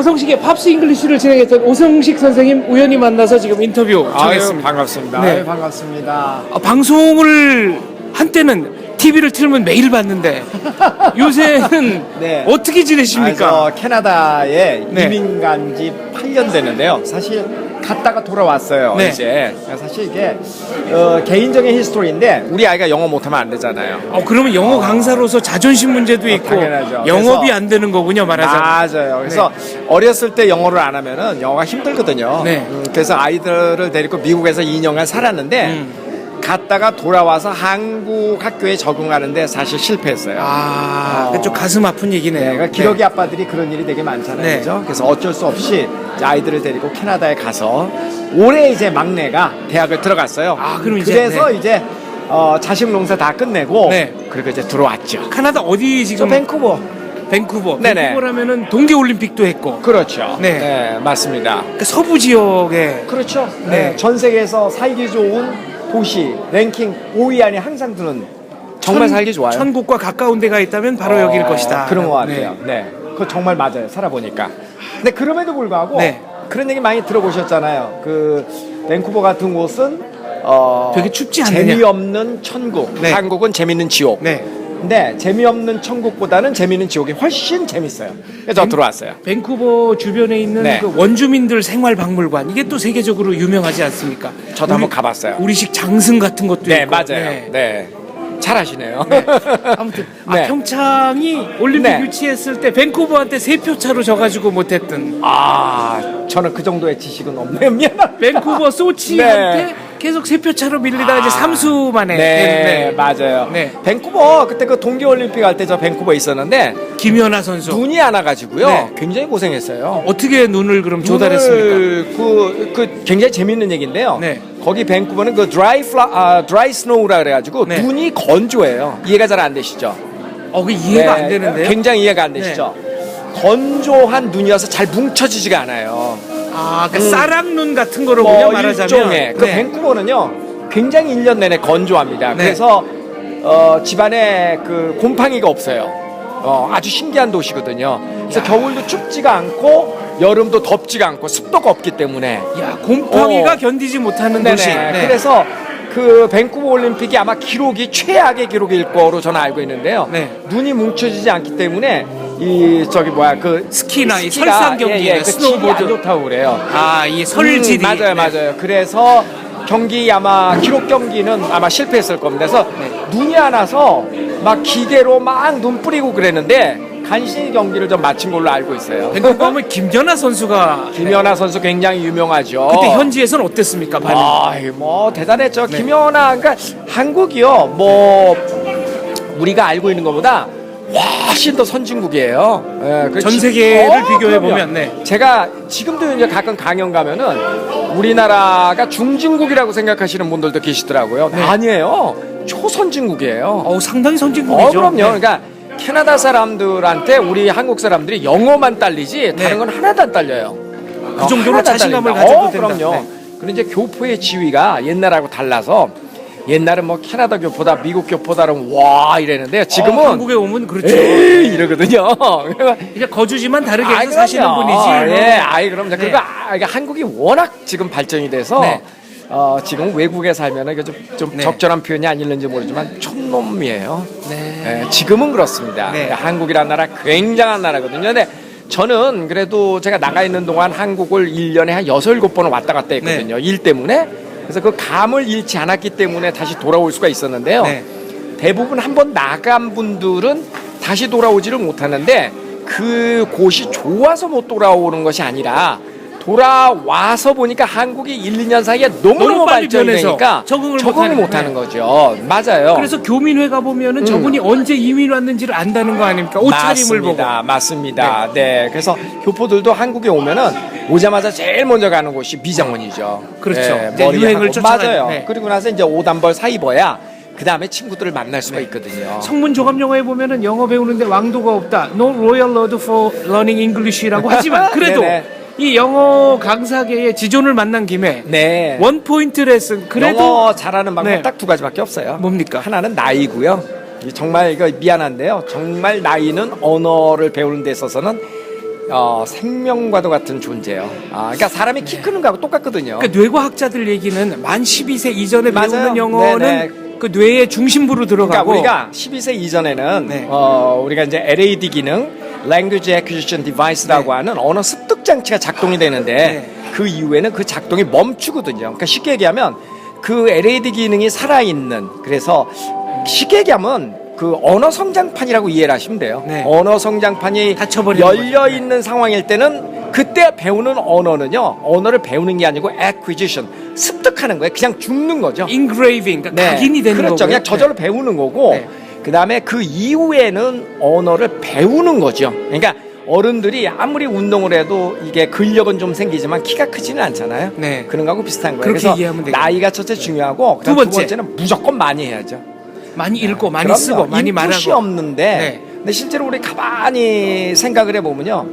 오성식의 팝스 잉글리시를 진행했던 오성식 선생님 우연히 만나서 지금 인터뷰 아유, 정했습니다. 반갑습니다. 네. 아유, 반갑습니다. 아, 방송을 한때는 TV를 틀면 매일 봤는데 요새는 네. 어떻게 지내십니까? 그래서 캐나다에 네. 이민 간지 8년 되는데요. 사실 갔다가 돌아왔어요. 네. 이제 사실 이게 어, 개인적인 히스토리인데 우리 아이가 영어 못하면 안 되잖아요. 어, 그러면 영어 강사로서 자존심 문제도 있고 당연하죠. 영업이 그래서- 안 되는 거군요 말하자면. 맞아요. 그래서 어렸을 때 영어를 안 하면은 영어가 힘들거든요. 네. 음, 그래서 아이들을 데리고 미국에서 2년간 살았는데 음. 갔다가 돌아와서 한국 학교에 적응하는데 사실 실패했어요. 아, 어. 그좀 가슴 아픈 얘기네요. 네, 그러니까 기러기 아빠들이 그런 일이 되게 많잖아요. 네. 그죠? 그래서 어쩔 수 없이 이제 아이들을 데리고 캐나다에 가서 올해 이제 막내가 대학을 들어갔어요. 아, 그럼 이제, 그래서 네. 이제 어, 자식 농사 다 끝내고 네. 그리고 이제 들어왔죠. 카나다 어디 저 지금 밴쿠버. 밴쿠버. 네네. 밴쿠버라면은 동계 올림픽도 했고 그렇죠. 네. 네, 맞습니다. 그 서부 지역에 그렇죠. 네. 네. 전 세계에서 살기 좋은 도시 랭킹 5위 안에 항상 드는 정말 천- 살기 좋아요. 천국과 가까운 데가 있다면 바로 어, 여기일 것이다. 그런 것 같아요. 네. 그거 정말 맞아요. 살아보니까. 근데 그럼에도 불구하고 네. 그런 얘기 많이 들어보셨잖아요. 그 밴쿠버 같은 곳은 어, 되게 춥지 않느냐. 재미없는 천국. 네. 한국은 재밌는 지옥. 네. 근데 재미없는 천국보다는 재미있는 지옥이 훨씬 재밌어요. 그래서 저 들어왔어요. 밴쿠버 주변에 있는 네. 그 원주민들 생활 박물관 이게 또 세계적으로 유명하지 않습니까? 저도 한번 가봤어요. 우리식 장승 같은 것도 네, 있고. 맞아요. 네. 네. 잘 하시네요. 아무튼 아, 네. 평창이 올림픽 네. 유치했을 때 밴쿠버한테 세 표 차로 져가지고 못했던 아, 저는 그 정도의 지식은 없네요. 미안합니다. 밴쿠버 소치한테 네. 계속 세 표 차로 밀리다가 이제 아. 삼수 만에 네, 됐네. 맞아요. 네. 밴쿠버 그때 그 동계 올림픽 할 때 저 밴쿠버 있었는데 김연아 선수 눈이 안 와가지고요. 네. 굉장히 고생했어요. 어떻게 눈을 그럼 조달했습니까? 그, 그 굉장히 재밌는 얘기인데요. 네. 거기 밴쿠버는 그 드라이 플라, 아, 드라이 스노우라 그래가지고 네. 눈이 건조해요. 이해가 잘 안 되시죠? 어, 그 이해가 네, 안 되는데요. 네. 굉장히 이해가 안 되시죠? 건조한 눈이어서 잘 뭉쳐지지가 않아요. 아, 그 쌀락눈 같은 거로군요 뭐 말하자면. 일종의 그 네. 밴쿠버는요 굉장히 1년 내내 건조합니다. 네. 그래서 어, 집안에 그 곰팡이가 없어요. 어, 아주 신기한 도시거든요. 그래서 겨울도 춥지가 않고 여름도 덥지가 않고 습도가 없기 때문에 야, 곰팡이가 어. 견디지 못하는 네네. 도시. 네. 그래서 그 밴쿠버 올림픽이 아마 기록이 최악의 기록일 거로 저는 알고 있는데요. 네. 눈이 뭉쳐지지 않기 때문에 이 저기 뭐야 그 스키나 이 스키가- 설상 경기, 예, 예, 그 스노우보드. 질이 안 좋다고 그래요. 아, 이 설질이 음, 맞아요, 네. 맞아요. 그래서 경기 아마 기록 경기는 아마 실패했을 겁니다. 그래서 네. 눈이 안 와서 막 기계로 막 눈 뿌리고 그랬는데 간신히 경기를 좀 마친 걸로 알고 있어요. 밴쿠버 하면 김연아 선수가 김연아 선수 굉장히 유명하죠. 그때 현지에서는 어땠습니까? 반응? 아, 뭐 대단했죠. 네. 김연아, 그러니까 한국이요, 뭐 우리가 알고 있는 것보다 훨씬 더 선진국이에요. 예, 그전 지- 세계를 비교해 그럼요. 보면, 네. 제가 지금도 이제 가끔 강연 가면은 우리나라가 중진국이라고 생각하시는 분들도 계시더라고요. 네. 아니에요. 초선진국이에요. 어우, 상당히 어, 선진국이죠. 그럼요. 네. 그러니까 캐나다 사람들한테 우리 한국 사람들이 영어만 딸리지 네. 다른 건 하나도 안 딸려요. 그 정도로 안 자신감을. 가져도 어, 된다. 그럼요. 네. 그런데 이제 교포의 지위가 옛날하고 달라서 옛날은 뭐 캐나다 교포다 미국 교포다는 와 이랬는데 지금은 어, 한국에 오면 그렇죠. 에이 이러거든요. 이제 거주지만 다르게 해서 아이, 사시는 그럼요. 분이지. 뭐. 예, 아이 그럼 네. 그리고 아, 이게 한국이 워낙 지금 발전이 돼서 네. 어, 지금 외국에 살면은 이게 좀, 좀 네. 적절한 표현이 아닐는지 모르지만 촌놈이에요. 네. 예, 지금은 그렇습니다. 네. 한국이라는 나라 굉장한 나라거든요. 근데 저는 그래도 제가 나가 있는 동안 한국을 1년에 한 6, 7번은 왔다 갔다 했거든요. 일 때문에. 그래서 그 감을 잃지 않았기 때문에 다시 돌아올 수가 있었는데요. 네. 대부분 한번 나간 분들은 다시 돌아오지를 못하는데 그 곳이 좋아서 못 돌아오는 것이 아니라 돌아와서 보니까 한국이 1, 2년 사이에 너무너무 너무 빨리 발전이 변해서 되니까 적응을 적응을 못하는 못하는 거죠. 맞아요. 그래서 교민회 가 보면은 음. 저분이 언제 이민 왔는지를 안다는 거 아닙니까? 옷차림을 보고. 맞습니다. 맞습니다. 네. 그래서 교포들도 한국에 오면은 오자마자 제일 먼저 가는 곳이 미장원이죠. 그렇죠. 네, 이제 머리 유행을 하고. 쫓아가는, 맞아요. 네. 그리고 나서 이제 옷한벌사 입어야 그 다음에 친구들을 만날 수가 있거든요. 성문 조감 영어에 보면은 영어 배우는데 왕도가 없다. No royal road for learning English라고 하지만 그래도 네네. 이 영어 강사계의 지존을 만난 김에 네. 원 포인트 레슨 그래도 영어 잘하는 방법 네. 딱 두 가지밖에 없어요. 뭡니까? 하나는 나이고요. 이 정말 이거 미안한데요. 정말 나이는 언어를 배우는 데 있어서는 어, 생명과도 같은 존재예요. 아, 그러니까 사람이 키 크는 거하고 똑같거든요. 그러니까 뇌과학자들 얘기는 만 12세 이전에 맞아요. 배우는 영어는 네네. 그 뇌의 중심부로 그러니까 들어가고 우리가 12세 이전에는 네. 어, 우리가 이제 LAD 기능, Language Acquisition Device라고 하는 언어 습득 장치가 작동이 되는데 네. 그 이후에는 그 작동이 멈추거든요. 그러니까 쉽게 얘기하면 그 LAD 기능이 살아 있는 그래서 쉽게 얘기하면 그 언어 성장판이라고 이해를 하시면 돼요. 네. 언어 성장판이 닫혀버리는 열려 거죠. 있는 상황일 때는 그때 배우는 언어는요. 언어를 배우는 게 아니고 acquisition 습득하는 거예요. 그냥 죽는 거죠. engraving 그러니까 각인이 되는 그렇죠. 거고요. 그냥 저절로 배우는 거고 네. 그 다음에 그 이후에는 언어를 배우는 거죠. 그러니까 어른들이 아무리 운동을 해도 이게 근력은 좀 생기지만 키가 크지는 않잖아요. 네. 그런 거하고 비슷한 거예요. 그래서. 나이가 첫째 중요하고 그다음 두 두, 번째. 번째 는 무조건 많이 해야죠. 많이 읽고 많이 그럼요. 쓰고 많이 말하고 없는데 네. 근데 실제로 우리 가만히 생각을 해보면요.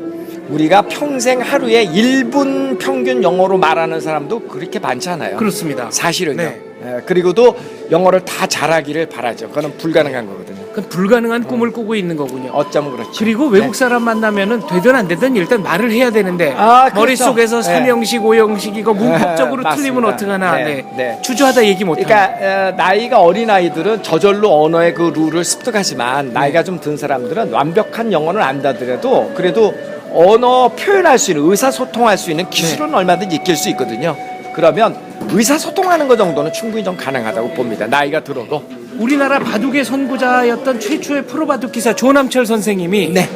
우리가 평생 하루에 1분 평균 영어로 말하는 사람도 그렇게 많지 않아요. 그렇습니다. 사실은요. 네. 예, 그리고도 영어를 다 잘하기를 바라죠. 그거는 불가능한 거거든요. 그건 불가능한 꿈을 꾸고 있는 거군요. 어쩌면 그렇죠. 그리고 외국 사람 만나면은 되든 안 되든 일단 말을 해야 되는데 아, 그렇죠. 머릿속에서 네. 삼형식 오형식 이거 문법적으로 맞습니다. 틀리면 어떡하나 네, 네. 네. 주저하다 얘기 못하나 그러니까 어, 나이가 어린 아이들은 저절로 언어의 그 룰을 습득하지만 네. 나이가 좀 든 사람들은 완벽한 영어는 안다더라도 그래도 언어 표현할 수 있는 의사소통할 수 있는 기술은 네. 얼마든지 익힐 수 있거든요. 그러면 의사소통하는 것 정도는 충분히 좀 가능하다고 봅니다. 나이가 들어도. 우리나라 바둑의 선구자였던 최초의 프로 바둑 기사 조남철 선생님이 네.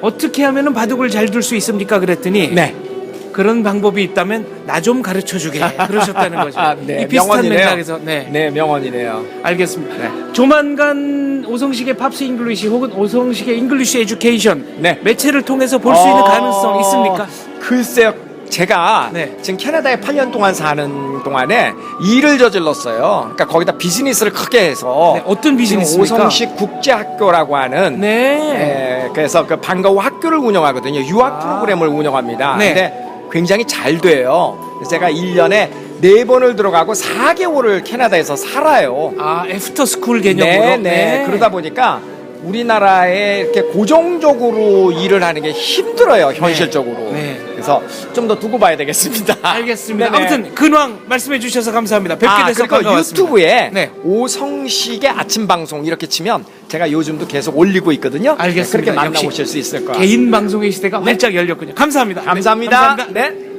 어떻게 하면은 바둑을 잘 둘 수 있습니까 그랬더니 네. 그런 방법이 있다면 나 좀 가르쳐 주게 그러셨다는 거죠. 아, 네. 이 비슷한 명언이네요. 맥락에서 네. 네, 명언이네요. 알겠습니다. 네. 조만간 오성식의 팝스 잉글리시 혹은 오성식의 잉글리시 에듀케이션 네. 매체를 통해서 볼 수 있는 어, 가능성 있습니까? 글쎄요. 제가 네. 지금 캐나다에 8년 동안 사는 동안에 일을 저질렀어요. 그러니까 거기다 비즈니스를 크게 해서 네, 어떤 비즈니스입니까? 오성식 국제학교라고 하는 네. 예, 그래서 그 방과후 학교를 운영하거든요. 유학 아. 프로그램을 운영합니다. 네. 근데 굉장히 잘 돼요. 제가 1년에 네 번을 들어가고 4개월을 캐나다에서 살아요. 아 애프터 스쿨 개념으로. 네, 네. 그러다 보니까 우리나라에 이렇게 고정적으로 일을 하는 게 힘들어요, 현실적으로. 네. 그래서 좀 더 두고 봐야 되겠습니다. 알겠습니다. 네네. 아무튼 근황 말씀해 주셔서 감사합니다. 뵙게 아, 돼서 그리고 반가웠습니다. 유튜브에 네. 오성식의 아침 방송 이렇게 치면 제가 요즘도 계속 올리고 있거든요. 알겠습니다. 그렇게 만나보실 수 있을 거예요. 개인 방송의 시대가 활짝 열렸군요. 감사합니다. 네, 감사합니다. 감사합니다. 네.